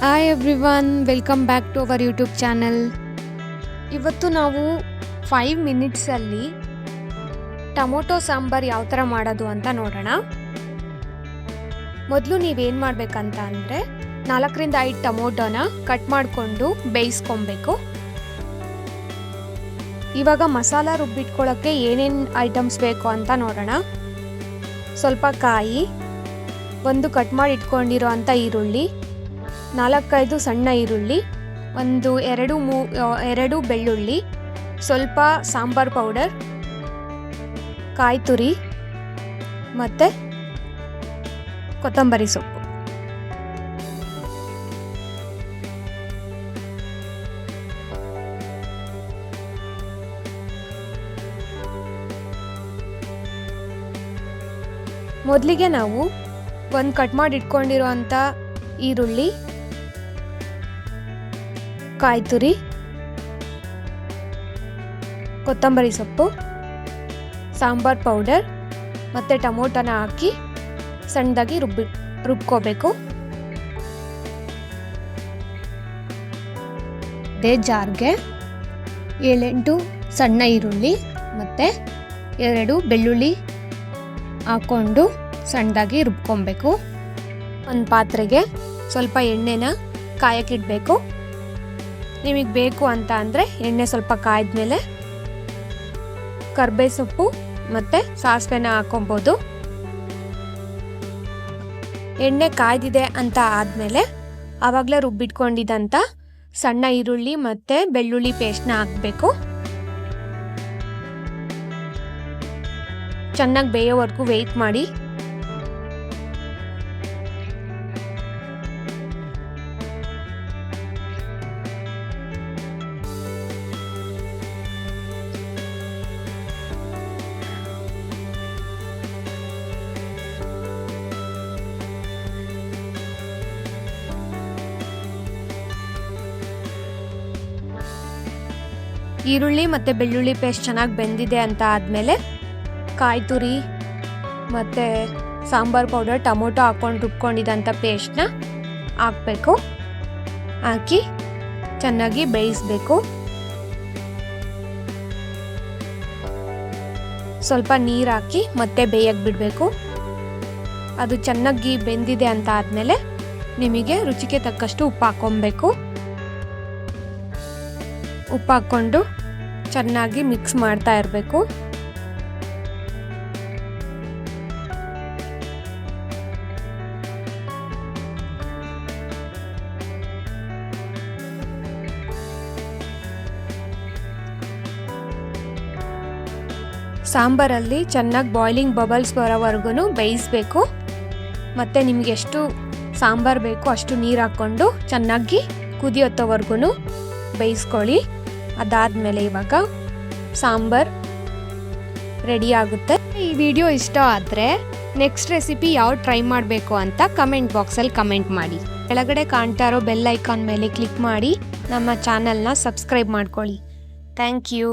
Hi everyone welcome back to our YouTube channel ಇವತ್ತು ನಾವು five ಮಿನಿಟ್ಸಲ್ಲಿ tomato sambar ಯಾವ ಥರ ಮಾಡೋದು ಅಂತ ನೋಡೋಣ. ಮೊದಲು ನೀವೇನು ಮಾಡಬೇಕಂತ ಅಂದರೆ ನಾಲ್ಕರಿಂದ ಐದು ಟೊಮೊಟೊನ ಕಟ್ ಮಾಡಿಕೊಂಡು ಬೇಯಿಸ್ಕೊಬೇಕು. ಇವಾಗ ಮಸಾಲ ರುಬ್ಬಿಟ್ಕೊಳ್ಳೋಕ್ಕೆ ಏನೇನು ಐಟಮ್ಸ್ ಬೇಕು ಅಂತ ನೋಡೋಣ. ಸ್ವಲ್ಪ ಕಾಯಿ, ಒಂದು ಕಟ್ ಮಾಡಿ ಇಟ್ಕೊಂಡಿರೋ ಅಂಥ ಈರುಳ್ಳಿ ನಾಲ್ಕೈದು ಸಣ್ಣ ಈರುಳ್ಳಿ, ಒಂದು ಎರಡು ಮೂ ಎರಡು ಬೆಳ್ಳುಳ್ಳಿ, ಸ್ವಲ್ಪ ಸಾಂಬಾರ್ ಪೌಡರ್, ಕಾಯಿ ತುರಿ ಮತ್ತು ಕೊತ್ತಂಬರಿ ಸೊಪ್ಪು. ಮೊದಲಿಗೆ ನಾವು ಒಂದು ಕಟ್ ಮಾಡಿ ಇಟ್ಕೊಂಡಿರುವಂಥ ಈರುಳ್ಳಿ ಕಾಯಿ ತುರಿ ಕೊತ್ತಂಬರಿ ಸೊಪ್ಪು, ಸಾಂಬಾರ್ ಪೌಡರ್ ಮತ್ತು ಟೊಮೊಟೊನ ಹಾಕಿ ಸಣ್ಣದಾಗಿ ರುಬ್ಬಿ, ರುಬ್ಕೋಬೇಕು. ಅದೇ ಜಾರ್ಗೆ ಏಳೆಂಟು ಸಣ್ಣ ಈರುಳ್ಳಿ ಮತ್ತು ಎರಡು ಬೆಳ್ಳುಳ್ಳಿ ಹಾಕ್ಕೊಂಡು ಸಣ್ಣದಾಗಿ ರುಬ್ಕೊಬೇಕು. ಒಂದು ಪಾತ್ರೆಗೆ ಸ್ವಲ್ಪ ಎಣ್ಣೆನ ಕಾಯಕ್ಕಿಡಬೇಕು. ನಿಮಗೆ ಬೇಕು ಅಂತ ಅಂದರೆ ಎಣ್ಣೆ ಸ್ವಲ್ಪ ಕಾಯ್ದ್ಮೇಲೆ ಕರ್ಬೇ ಸೊಪ್ಪು ಮತ್ತು ಸಾಸಿವೆನ ಹಾಕೊಬೋದು ಎಣ್ಣೆ ಕಾಯ್ದಿದೆ ಅಂತ ಆದಮೇಲೆ ಆವಾಗಲೇ ರುಬ್ಬಿಟ್ಕೊಂಡಿದ್ದಂಥ ಸಣ್ಣ ಈರುಳ್ಳಿ ಮತ್ತು ಬೆಳ್ಳುಳ್ಳಿ ಪೇಸ್ಟ್ನ ಹಾಕಬೇಕು. ಚೆನ್ನಾಗಿ ಬೇಯೋವರೆಗೂ ವೆಯ್ಟ್ ಮಾಡಿ. ಈರುಳ್ಳಿ ಮತ್ತು ಬೆಳ್ಳುಳ್ಳಿ ಪೇಸ್ಟ್ ಚೆನ್ನಾಗಿ ಬೆಂದಿದೆ ಅಂತ ಆದಮೇಲೆ ಕಾಯಿ ತುರಿ ಮತ್ತು ಸಾಂಬಾರ್ ಪೌಡರ್ ಟೊಮೊಟೊ ಹಾಕ್ಕೊಂಡು ರುಬ್ಕೊಂಡಿದ್ದಂಥ ಪೇಸ್ಟ್ನ ಹಾಕಬೇಕು. ಹಾಕಿ ಚೆನ್ನಾಗಿ ಬೇಯಿಸಬೇಕು. ಸ್ವಲ್ಪ ನೀರು ಹಾಕಿ ಮತ್ತೆ ಬೇಯಕ್ಕೆ ಬಿಡಬೇಕು. ಅದು ಚೆನ್ನಾಗಿ ಬೆಂದಿದೆ ಅಂತ ಆದಮೇಲೆ ನಿಮಗೆ ರುಚಿಗೆ ತಕ್ಕಷ್ಟು ಉಪ್ಪು ಹಾಕ್ಕೊಬೇಕು ಉಪ್ಪು ಹಾಕ್ಕೊಂಡು ಚೆನ್ನಾಗಿ ಮಿಕ್ಸ್ ಮಾಡ್ತಾ ಇರಬೇಕು. ಸಾಂಬಾರಲ್ಲಿ ಚೆನ್ನಾಗಿ ಬಾಯ್ಲಿಂಗ್ ಬಬಲ್ಸ್ ಬರೋವರೆಗೂ ಬೇಯಿಸಬೇಕು. ಮತ್ತು ನಿಮಗೆ ಎಷ್ಟು ಸಾಂಬಾರು ಬೇಕು ಅಷ್ಟು ನೀರು ಹಾಕ್ಕೊಂಡು ಚೆನ್ನಾಗಿ ಕುದಿಯೋತ್ತವರೆಗೂ ಬೇಯಿಸ್ಕೊಳ್ಳಿ. ಅದಾದಮೇಲೆ ಇವಾಗ ಸಾಂಬಾರ್ ರೆಡಿ ಆಗುತ್ತೆ. ಈ ವಿಡಿಯೋ ಇಷ್ಟ ಆದರೆ ನೆಕ್ಸ್ಟ್ ರೆಸಿಪಿ ಯಾವ ಟ್ರೈ ಮಾಡಬೇಕು ಅಂತ ಕಮೆಂಟ್ ಬಾಕ್ಸಲ್ಲಿ ಕಮೆಂಟ್ ಮಾಡಿ. ಕೆಳಗಡೆ ಕಾಣ್ತಾ ಇರೋ ಬೆಲ್ ಐಕಾನ್ ಮೇಲೆ ಕ್ಲಿಕ್ ಮಾಡಿ ನಮ್ಮ ಚಾನಲ್ನ ಸಬ್ಸ್ಕ್ರೈಬ್ ಮಾಡ್ಕೊಳ್ಳಿ. Thank you